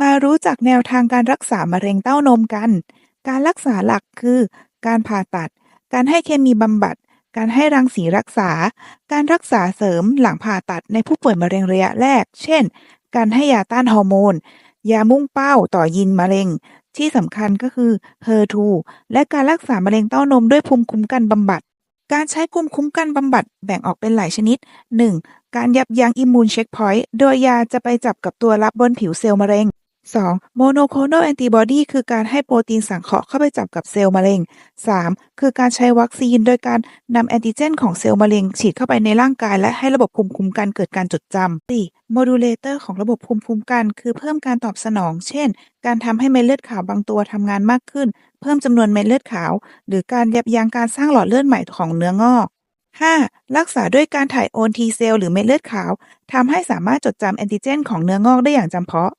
มารู้จักแนวทางการรักษามะเร็งเต้านมกัน การรักษาหลักคือ การผ่าตัด การให้เคมีบำบัด การให้รังสีรักษา การรักษาเสริมหลังผ่าตัดในผู้ป่วยมะเร็งระยะแรก เช่น การให้ยาต้านฮอร์โมน ยามุ่งเป้าต่อยีนมะเร็ง ที่สำคัญก็คือ HER2 และการรักษามะเร็งเต้านมด้วยภูมิคุ้มกันบำบัดการใช้ภูมิคุ้มกันบำบัดแบ่งออกเป็นหลายชนิด 1. การยับยั้งอิมมูนเช็คพอยต์ โดยยาจะไปจับกับตัวรับบนผิวเซลล์มะเร็ง 2. โมโนโคลนแอนติบอดีคือการให้โปรตีนสังเคราะห์เข้าไปจับกับเซลล์มะเร็ง 3. คือการใช้วัคซีนโดยการนำแอนติเจนของเซลล์มะเร็ง ฉีดเข้าไปในร่างกายและให้ระบบภูมิคุ้มกันเกิดการจดจำ 4. โมดูเลเตอร์ของระบบภูมิคุ้มกัน คือเพิ่มการตอบสนอง เช่น การทำให้เม็ดเลือดขาวบางตัวทำงานมากขึ้น เพิ่มจำนวนเม็ดเลือดขาว หรือการยับยั้งการสร้างหลอดเลือดใหม่ของเนื้องอก 5. รักษาด้วยการถ่ายโอนทีเซลล์หรือเม็ดเลือดขาวทำให้สามารถจดจำแอนติเจนของเนื้องอกได้อย่างจำเพาะ